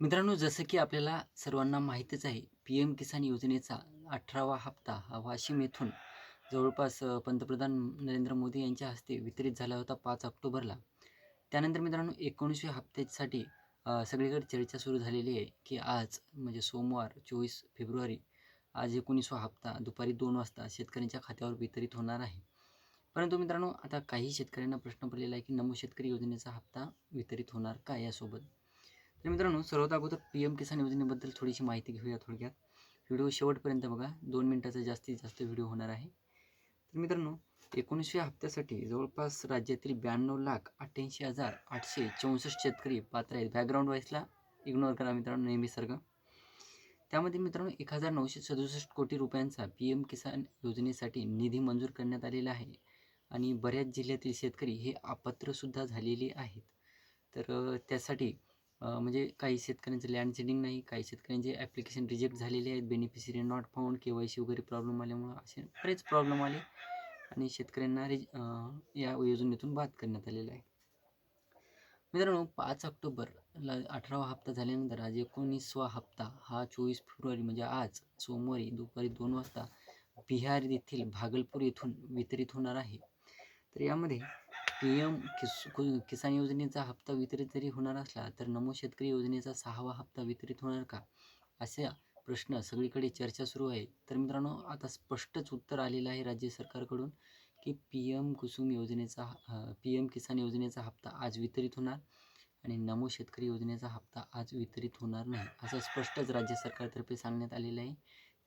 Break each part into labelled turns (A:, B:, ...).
A: मित्रांनो जसं की आपल्याला सर्वांना माहीतच आहे पी एम किसान योजनेचा अठरावा हप्ता हा वाशिम येथून जवळपास पंतप्रधान नरेंद्र मोदी यांच्या हस्ते वितरित झाला होता पाच ऑक्टोबरला. त्यानंतर मित्रांनो एकोणीसशे हप्त्यासाठी सगळीकडे चर्चा सुरू झालेली आहे की आज म्हणजे सोमवार चोवीस फेब्रुवारी आज एकोणीसवा हप्ता दुपारी दोन वाजता शेतकऱ्यांच्या खात्यावर वितरित होणार आहे. परंतु मित्रांनो आता काही शेतकऱ्यांना प्रश्न पडलेला आहे की नमो शेतकरी योजनेचा हप्ता वितरित होणार का यासोबत? तर मित्रांनो सर्वात अगोदर पी एम किसान योजनेबद्दल थोडीशी माहिती घेऊया थोडक्यात. व्हिडिओ शेवटपर्यंत बघा. दोन मिनटाचा जास्तीत जास्त व्हिडिओ होणार आहे. तर मित्रांनो एकोणीसव्या हप्त्यासाठी जवळपास राज्यातील ब्याण्णव लाख अठ्ठ्याऐंशी हजार आठशे चौसष्ट शेतकरी पात्र आहेत. बॅकग्राऊंड वाईजला इग्नोर करा मित्रांनो नेहमीसारखं. त्यामध्ये मित्रांनो एक हजार नऊशे सदुसष्ट कोटी रुपयांचा पी एम किसान योजनेसाठी निधी मंजूर करण्यात आलेला आहे. आणि बऱ्याच जिल्ह्यातील शेतकरी हे अपात्रसुद्धा झालेले आहेत. तर त्यासाठी म्हणजे काही शेतकऱ्यांचं लँड सेडिंग नाही काही शेतकऱ्यांचे ॲप्लिकेशन रिजेक्ट झालेले आहेत beneficiary not found K Y C वगैरे प्रॉब्लेम आल्यामुळं असे बरेच प्रॉब्लेम आले आणि शेतकऱ्यांना रिज या योजनेतून बाद करण्यात आलेला आहे. मित्रांनो पाच ऑक्टोबरला अठरावा हप्ता झाल्यानंतर आज एकोणीसवा हप्ता हा चोवीस फेब्रुवारी म्हणजे आज सोमवारी दुपारी दोन वाजता बिहार येथील भागलपूर येथून वितरित होणार आहे. तर यामध्ये पी एम किस कु- किसान योजनेचा हप्ता वितरित जरी होणार असला तर नमो शेतकरी योजनेचा सहावा हप्ता वितरित होणार का? असे प्रश्न सगळीकडे चर्चा सुरू आहे. तर मित्रांनो आता स्पष्टच उत्तर आलेलं आहे राज्य सरकारकडून की पी एम कुसुम योजनेचा पी एम किसान योजनेचा हप्ता आज वितरित होणार आणि नमो शेतकरी योजनेचा हप्ता आज वितरित होणार नाही असं स्पष्टच राज्य सरकारतर्फे सांगण्यात आलेलं आहे.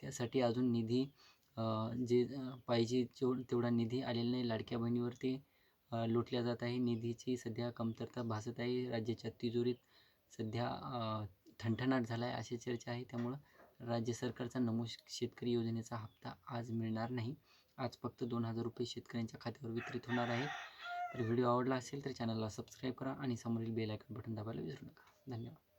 A: त्यासाठी अजून निधी जे पाहिजे जेव तेवढा निधी आलेला नाही. लाडक्या बहिणीवरती लुटल्या जात आहे. निधीची सध्या कमतरता भासत आहे. राज्याच्या तिजोरीत सध्या ठणठणाट झाला आहे अशी चर्चा आहे. त्यामुळं राज्य सरकारचा नमो शेतकरी योजनेचा हप्ता आज मिळणार नाही. आज फक्त दोन हजार रुपये शेतकऱ्यांच्या खात्यावर वितरित होणार आहे तर व्हिडिओ आवडला असेल तर चॅनलला सबस्क्राईब करा आणि समोरील बेल आयकॉन बटन दाबायला विसरू नका. धन्यवाद.